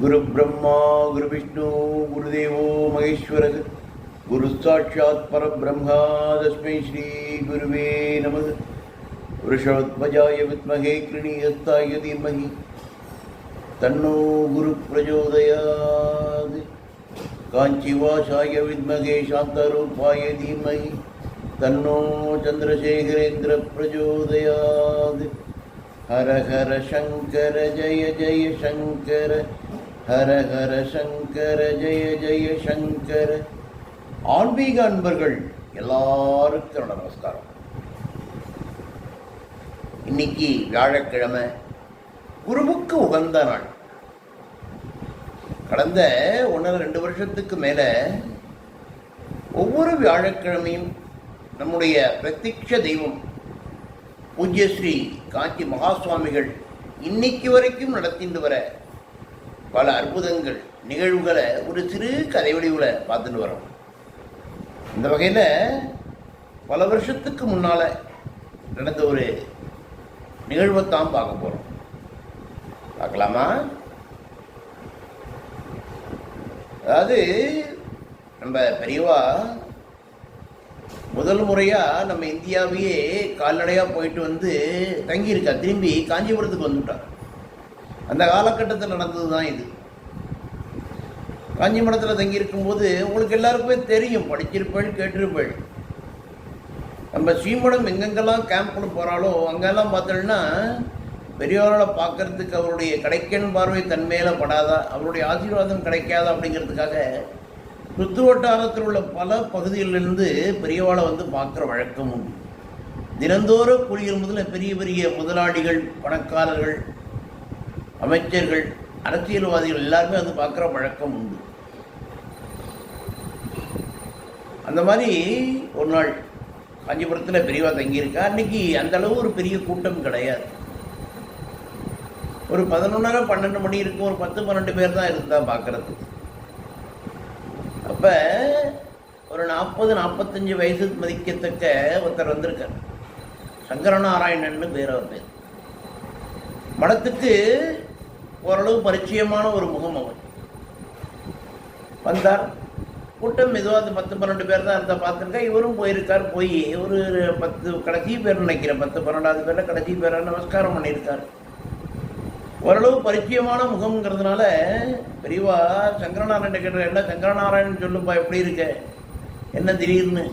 குரு பிரம்மா குரு விஷ்ணு குருதேவோ மகேஸ்வரர் குரு சாட்சாத் பரபிரம்மா தஸ்மை ஸ்ரீ குருவே நமது ரிஷவத்மஜாய வித்மகே கிருணியஸ்தாய தீமகி தன்னோ குரு பிரச்சோதயாது காஞ்சிவாசாய வித்மகே சாந்தரூபாய தீமகி தன்னோ சந்திரசேகரேந்திர பிரச்சோதயாது ஹர ஹர சங்கர ஜய ஜய சங்கர ஹர ஹர சங்கர ஜெய ஜெய சங்கர. ஆன்மீக அன்பர்கள் எல்லாருக்கும் என்னோட நமஸ்காரம். இன்னைக்கு வியாழக்கிழமை குருவுக்கு உகந்த நாள். கடந்த ஒன்றரை ரெண்டு வருஷத்துக்கு மேலே ஒவ்வொரு வியாழக்கிழமையும் நம்முடைய பிரத்யக்ஷ தெய்வம் பூஜ்யஸ்ரீ காஞ்சி மகா சுவாமிகள் இன்னைக்கு வரைக்கும் நடத்திட்டு வர பல அற்புதங்கள் நிகழ்வுகளை ஒரு சிறு கதை வடிவில் பார்த்துட்டு வரோம். இந்த வகையில் பல வருஷத்துக்கு முன்னால் நடந்த ஒரு நிகழ்வைத்தான் பார்க்க போகிறோம் பார்க்கலாமா? அதாவது நம்ம பெரியவா முதல் முறையாக நம்ம இந்தியாவையே கால்நடையாக போயிட்டு வந்து தங்கியிருக்கா திரும்பி காஞ்சிபுரத்துக்கு வந்துவிட்டான் அந்த காலகட்டத்தில் நடந்தது தான் இது காஞ்சிமடத்தில் தங்கியிருக்கும்போது உங்களுக்கு எல்லாருக்குமே தெரியும் படிச்சிருப்பேள் கேட்டிருப்பேள். நம்ம ஸ்ரீமடம் எங்கெங்கெல்லாம் கேம்பில் போகிறாலோ அங்கெல்லாம் பார்த்தோம்னா பெரியவர்களை பார்க்கறதுக்கு அவருடைய கிடைக்கன் பார்வை தன்மையில படாதா அவருடைய ஆசீர்வாதம் கிடைக்காதா அப்படிங்கிறதுக்காக சுற்று வட்டாரத்தில் உள்ள பல பகுதிகளிலிருந்து பெரியவாளை வந்து பார்க்குற வழக்கம் உண்டு. தினந்தோறும் குளியல் முதல்ல பெரிய பெரிய முதலாளிகள் பணக்காரர்கள் அமைச்சர்கள் அரசியல்வாதிகள் எல்லாருமே வந்து பார்க்குற வழக்கம் உண்டு. அந்த மாதிரி ஒரு நாள் காஞ்சிபுரத்தில் பெரியவா தங்கியிருக்கா. அன்னைக்கு அந்தளவு ஒரு பெரிய கூட்டம் கிடையாது. ஒரு பதினொன்னரை பன்னெண்டு மணி இருக்கும். ஒரு பத்து பன்னெண்டு பேர் தான் இருந்தா பார்க்கறது. அப்போ ஒரு நாற்பது நாற்பத்தஞ்சு வயசு மதிக்கத்தக்க ஒருத்தர் வந்திருக்கார். சங்கரநாராயணன் பேர் அவர் பேர். மடத்துக்கு ஓரளவு பரிச்சயமான ஒரு முகம் அவர் வந்தார். கூட்டம் மெதுவாக அந்த பத்து பன்னெண்டு பேர் தான் இருந்தால் பார்த்துருக்கா இவரும் போயிருக்கார் போய் ஒரு பத்து கடைசி பேர் நினைக்கிறேன். பத்து பன்னெண்டாவது பேரில் கடைசி பேராக நமஸ்காரம் பண்ணியிருக்கார். ஓரளவு பரிச்சயமான முகம்ங்கிறதுனால பெரியவா சங்கரநாராயணன் கேட்ட என்ன சங்கரநாராயணன் சொல்லுப்பா எப்படி இருக்க? என்ன திடீர்னு?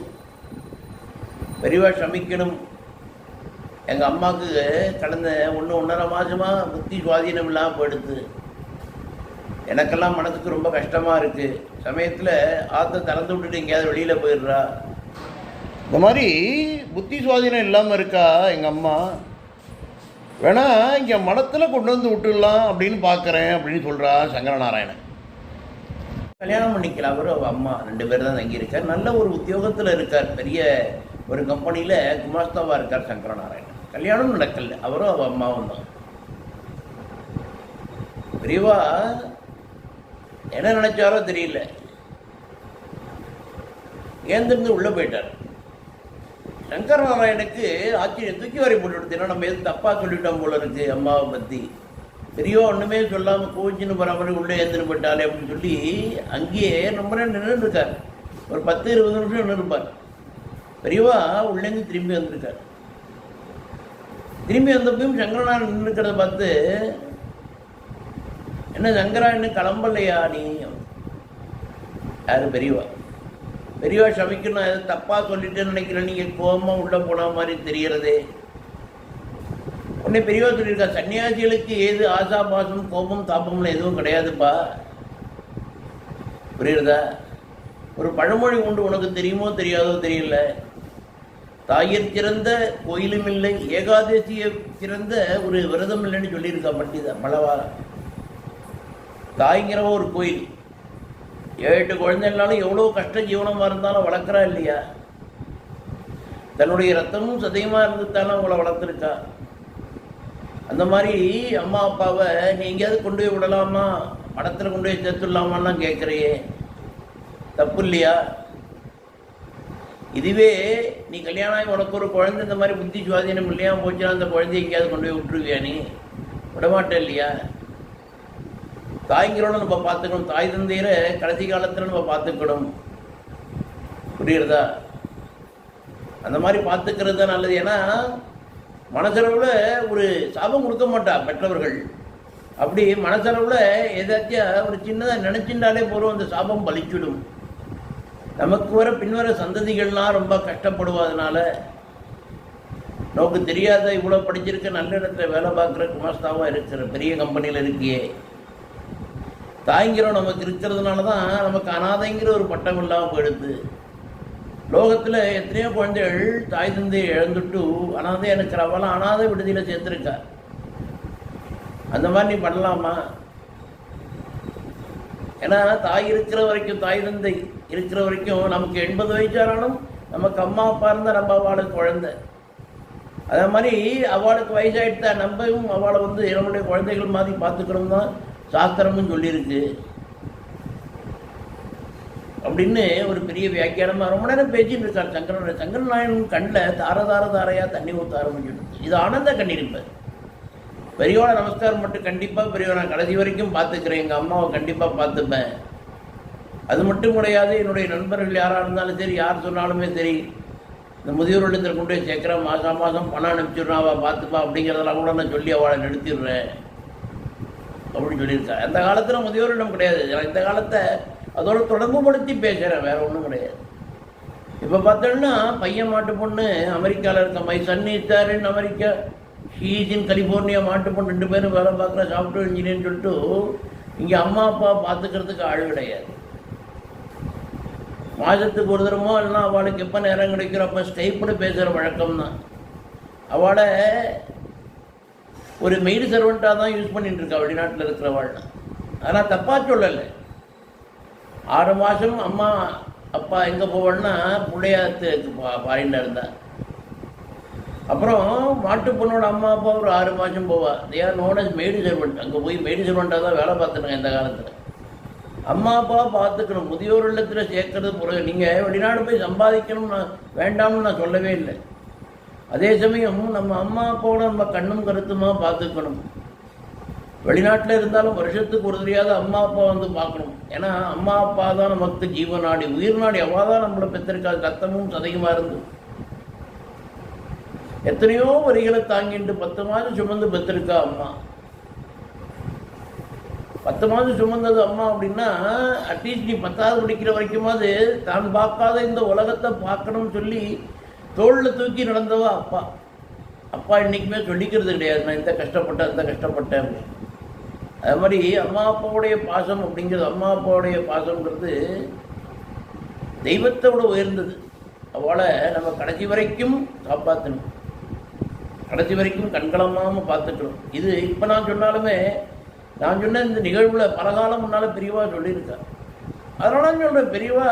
பெரியவா சமிக்கணும். எங்கள் அம்மாவுக்கு கடந்த ஒன்று ஒன்றரை மாதமாக புத்தி சுவாதீனம் இல்லாமல் போயிடுது. எனக்கெல்லாம் மனதுக்கு ரொம்ப கஷ்டமாக இருக்குது சமயத்தில் ஆற்ற திறந்து விட்டுட்டு எங்கேயாவது வெளியில் போயிடுறா. இந்த மாதிரி புத்தி சுவாதீனம் இல்லாமல் இருக்கா எங்கள் அம்மா? வேணா இங்கே மடத்தில் கொண்டு வந்து விட்டுடலாம் அப்படின்னு பார்க்குறேன் அப்படின்னு சொல்கிறா சங்கரநாராயணன். கல்யாணம் பண்ணிக்கல அவரும் அவள் அம்மா. ரெண்டு பேர் தான் தங்கியிருக்கார். நல்ல ஒரு உத்தியோகத்தில் இருக்கார். பெரிய ஒரு கம்பெனியில் குமாஸ்தாவாக இருக்கார் சங்கரநாராயணன். கல்யாணம் நடக்கல. அவரும் அவள் அம்மாவும் தான். பெரியவா என்ன நினைச்சாரோ தெரியல. ஏந்திருந்து உள்ளே போயிட்டார். சங்கர் நாராயணுக்கு ஆச்சரியம் தூக்கி வரை போட்டு கொடுத்தீங்கன்னா நம்ம எது தப்பாக சொல்லிட்டோம் போல இருக்கு அம்மாவை பற்றி பெரியோ ஒன்றுமே சொல்லாமல் கோச்சின்னு போகிற மாதிரி உள்ளே ஏந்தின்னு போயிட்டாலே அப்படின்னு சொல்லி அங்கேயே ரொம்ப நேரம் நின்று இருக்கார். ஒரு பத்து இருபது நிமிஷம் நின்று இருப்பார் பெரியவா உள்ளேருந்து திரும்பி வந்திருக்கார். திரும்பி வந்தப்பையும் சங்கரனார் நின்றுக்கிறத பார்த்து என்ன சங்கரா இன்னும் கிளம்பலையா நீ? யாரு பெரியவா? பெரியவா சமைக்கணும் நான் எதை தப்பாக சொல்லிட்டு நினைக்கிறேன். நீங்கள் கோபமாக உள்ளே போன மாதிரி தெரிகிறதே உடனே பெரியவா சொல்லியிருக்கா. சன்னியாசிகளுக்கு ஏது ஆசா பாசம் கோபம் தாபம்னு எதுவும் கிடையாதுப்பா. புரியுறதா? ஒரு பழமொழி உண்டு. உனக்கு தெரியுமோ தெரியாதோ தெரியல. தாயிற் சிறந்த கோயிலும் இல்லை ஏகாதசிய சிறந்த ஒரு விரதம் இல்லைன்னு சொல்லியிருக்கா பண்டிதா மலவா. தாய்ங்கிற ஒரு கோயில். ஏழு எட்டு குழந்தைங்களாலும் எவ்வளோ கஷ்ட ஜீவனமாக இருந்தாலும் வளர்க்குறா இல்லையா? தன்னுடைய ரத்தமும் சதயமாக இருந்துத்தானே அவங்கள வளர்த்துருக்கா? அந்த மாதிரி அம்மா அப்பாவை நீ எங்கேயாவது கொண்டு போய் விடலாமா? மடத்தில் கொண்டு போய் சேர்த்துடலாமான்லாம் கேட்குறையே தப்பு இல்லையா? இதுவே நீ கல்யாணம் ஆகி உனக்கு ஒரு குழந்தை இந்த மாதிரி புத்தி சுவாதீனம் இல்லையா? போச்சுன்னா அந்த குழந்தைய எங்கேயாவது கொண்டு போய் விட்டுருவியா நீ? விடமாட்டே இல்லையா? தாய்ங்கிறோட நம்ம பார்த்துக்கணும். தாய் தந்தையரை கடைசி காலத்தில் நம்ம பார்த்துக்கணும். புரியுறதா அந்த மாதிரி பார்த்துக்கிறது தான் நல்லது. ஏன்னா மனசளவில் ஒரு சாபம் கொடுக்க மாட்டா பெற்றவர்கள். அப்படி மனசளவில் ஏதாச்சும் ஒரு சின்னதாக நினச்சிட்டாலே போதும். அந்த சாபம் பலிச்சிடும் நமக்கு வர பின்வர சந்ததிகள்லாம் ரொம்ப கஷ்டப்படுவதனால நமக்கு தெரியாத இவ்வளோ படிச்சிருக்க நல்ல இடத்துல வேலை பார்க்குற குமாஸ்தாவாக இருக்கிற பெரிய கம்பெனியில் இருக்கியே. தாய்ங்கிறோம் நமக்கு இருக்கிறதுனால தான் நமக்கு அனாதைங்கிற ஒரு பட்டம் இல்லாமல் போயிடுது. லோகத்தில் எத்தனையோ குழந்தைகள் தாய் தந்தையை இழந்துட்டு எனக்கு இருக்கிறவெல்லாம் அனாதை விடுதியில் சேர்த்துருக்கா. அந்த மாதிரி நீ பண்ணலாமா? ஏன்னா தாய் இருக்கிற வரைக்கும் தாய் தந்தை இருக்கிற வரைக்கும் நமக்கு எண்பது வயசானாலும் நமக்கு அம்மா அப்பா இருந்தால் நம்ம அவளுக்கு குழந்தை. அதே மாதிரி அவளுக்கு வயசாயிட்டா நம்மவும் அவளை வந்து நம்மளுடைய குழந்தைகள் மாதிரி பார்த்துக்கணும் தான் சாஸ்திரமும் சொல்லியிருக்கு. அப்படின்னு ஒரு பெரிய வியாக்கியானமாக ரொம்ப நேரம் பேசிட்டு இருக்கார் சங்கரன். சங்கரன் நாயன் கண்ணில் தார தார தாரையாக தண்ணி ஊற்ற ஆரம்பிச்சுட்டு இது ஆனந்த கண்ணீர் பெரியவனை நமஸ்காரம் மட்டும் கண்டிப்பாக பெரியவனை நான் கடைசி வரைக்கும் பார்த்துக்கிறேன். எங்கள் அம்மாவை கண்டிப்பாக பார்த்துப்பேன். அது மட்டும் கிடையாது என்னுடைய நண்பர்கள் யாராக இருந்தாலும் சரி யார் சொன்னாலுமே சரி இந்த முதியோர் இல்லத்தில் கொண்டு போய் சேர்க்குறேன். மாதம் மாதம் பணம் அனுப்பிச்சிடுறாவா பார்த்துப்பா அப்படிங்கிறதெல்லாம் கூட நான் சொல்லி அவளை நிறுத்திடுறேன். அப்படின்னு சொல்லியிருக்கா. அந்த காலத்தில் முதியோர் இல்லம் கிடையாது. நான் இந்த காலத்தை அதோட தொடர்புபடுத்தி பேசுகிறேன் வேறு ஒன்றும் கிடையாது. இப்போ பார்த்தோன்னா பையன் மாட்டு பொண்ணு அமெரிக்காவில் இருக்க my son is America she's in California மாட்டுப்பண்ணு ரெண்டு பேரும் வேலை பார்க்குற சாஃப்ட்வேர் இன்ஜினியர்னு சொல்லிட்டு இங்கே அம்மா அப்பா பார்த்துக்கிறதுக்கு ஆள் கிடையாது. மாதத்துக்கு ஒரு தரமோ இல்லைன்னா அவளுக்கு எப்போ நேரம் கிடைக்கிறோ அப்போ ஸ்கைப்பில் பேசுகிற வழக்கம் தான் அவளை ஒரு மெய்டு சர்வெண்ட்டாக தான் யூஸ் பண்ணிட்டு இருக்கா வெளிநாட்டில் இருக்கிறவாள் ஆனால் தப்பாக சொல்லலை. ஆறு மாதம் அம்மா அப்பா எங்கே போவாள்னா பிள்ளையாத்துக்கு பா ஃபாரினில் இருந்தா. அப்புறம் மாட்டு பொண்ணோட அம்மா அப்பா ஒரு ஆறு மாதம் போவா. They are known as maid servant அங்கே போய் மேடு சர்வெண்ட்டாக தான் வேலை பார்த்துருங்க இந்த காலத்தில். அம்மா அப்பா பார்த்துக்கணும். முதியோர் இல்லத்தில் சேர்க்கறது பிறகு நீங்கள் வெளிநாடு போய் சம்பாதிக்கணும் நான் வேண்டாம்னு நான் சொல்லவே இல்லை. அதே சமயம் நம்ம அம்மா அப்பாவோட நம்ம கண்ணும் கருத்துமாக பார்த்துக்கணும். வெளிநாட்டில் இருந்தாலும் வருஷத்துக்கு ஒரு தெரியாத அம்மா அப்பா வந்து பார்க்கணும். ஏன்னா அம்மா அப்பா தான் நமக்கு ஜீவநாடி உயிர் நாடி அவள் தான் நம்மளை பெற்றிருக்காது ரத்தமும் சதையுமா இருந்து. எத்தனையோ வரிகளை தாங்கிட்டு பத்து மாதம் சுமந்து பெற்றிருக்கா அம்மா. பத்து மாதம் சுமந்தது அம்மா அப்படின்னா அட்லீஸ்ட் நீ பத்தாவது படிக்கிற வரைக்குமாவது தான் பார்க்காத இந்த உலகத்தை பார்க்கணும்னு சொல்லி தோளில் தூக்கி நடந்தவா அப்பா. அப்பா இன்றைக்குமே சொல்லிக்கிறது கிடையாது நான் இந்த கஷ்டப்பட்டேன் இந்த கஷ்டப்பட்டேன் அப்படின்னு. அது மாதிரி அம்மா அப்பாவுடைய பாசம் அப்படிங்கிறது அம்மா அப்பாவுடைய பாசம்ங்கிறது தெய்வத்தை விட உயர்ந்தது. அவளை நம்ம கடைசி வரைக்கும் காப்பாற்றணும் கடைசி வரைக்கும் கண்கலமாமல் பார்த்துக்கணும். இது இப்போ நான் சொன்னாலுமே நான் சொன்ன இந்த நிகழ்வில் பல காலம் முன்னால் பெரியவா சொல்லியிருக்கேன் அதனால நான் சொல்கிறேன் பெரியவா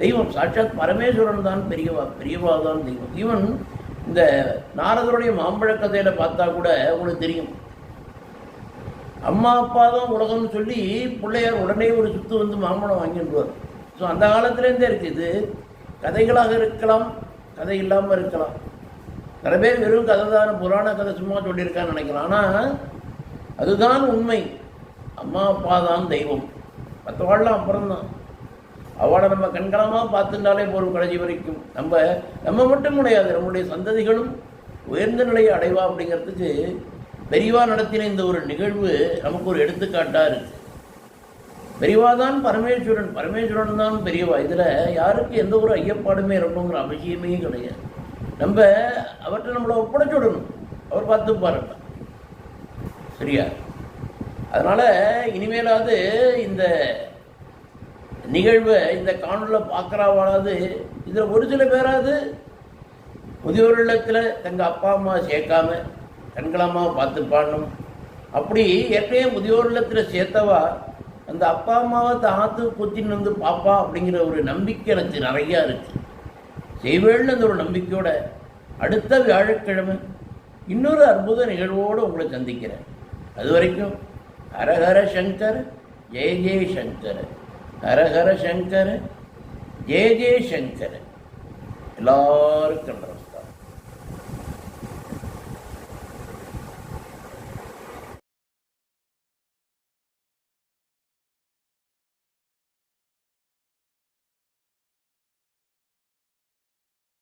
தெய்வம். சாட்சாத் பரமேஸ்வரன் தான் பெரியவா பெரியவா தான் தெய்வம். ஈவன் இந்த நாரதருடைய மாம்பழ கதையில் பார்த்தா கூட உங்களுக்கு தெரியும். அம்மா அப்பா தான் உலகம்னு சொல்லி பிள்ளையார் உடனே ஒரு சுத்து வந்து மாம்பழம் வாங்கிடுவார் ஸோ அந்த காலத்துலேருந்தே இருக்குது இது. கதைகளாக இருக்கலாம் கதை இல்லாமல் இருக்கலாம். நிறைய பேர் வெறும் கதை தான் புராண கதை சும்மா சொல்லியிருக்கான்னு நினைக்கிறேன் ஆனால் அதுதான் உண்மை. அம்மா அப்பா தான் தெய்வம். மற்றவாள்லாம் அப்புறம்தான். அவளை நம்ம கண்கலமாக பார்த்துட்டாலே போகும் கடைசி வரைக்கும். நம்ம நம்ம மட்டும் கிடையாது. நம்முடைய சந்ததிகளும் உயர்ந்த நிலையை அடைவா அப்படிங்கிறதுக்கு பெரிவா நடத்தின இந்த ஒரு நிகழ்வு நமக்கு ஒரு எடுத்துக்காட்டாக இருக்குது பெரியவா தான் பரமேஸ்வரன். பரமேஸ்வரன் தான் பெரியவா. இதில் யாருக்கு எந்த ஒரு ஐயப்பாடுமே இருக்கணுங்கிற அவசியமே கிடையாது. நம்ம அவர்கிட்ட நம்மளை ஒப்படைச்சுடணும் அவர் பார்த்து பாருங்க. சரியா? அதனால் இனிமேலாவது இந்த நிகழ்வை இந்த காணொலியில் பார்க்குறவாளாவது இதில் ஒரு சில பேராவது முதியோர் இல்லத்தில் தங்கள் அப்பா அம்மா சேர்க்காம கண்களம்மா பார்த்து பாடணும். அப்படி ஏற்கனவே முதியோர் இல்லத்தில் சேர்த்தவா அந்த அப்பா அம்மாவை தாத்து குத்தின்னு வந்து பாப்பா அப்படிங்கிற ஒரு நம்பிக்கை எனக்கு நிறையா இருக்குது செய்வேள்னு ஒரு நம்பிக்கையோட அடுத்த வியாழக்கிழமை இன்னொரு அற்புத நிகழ்வோடு உங்களை சந்திக்கிறேன். அது வரைக்கும் ஹரஹர சங்கர் ஜெய ஜெய சங்கர். ஹரஹர சங்கர் ஜெய ஜெய சங்கர். எல்லாருக்கும்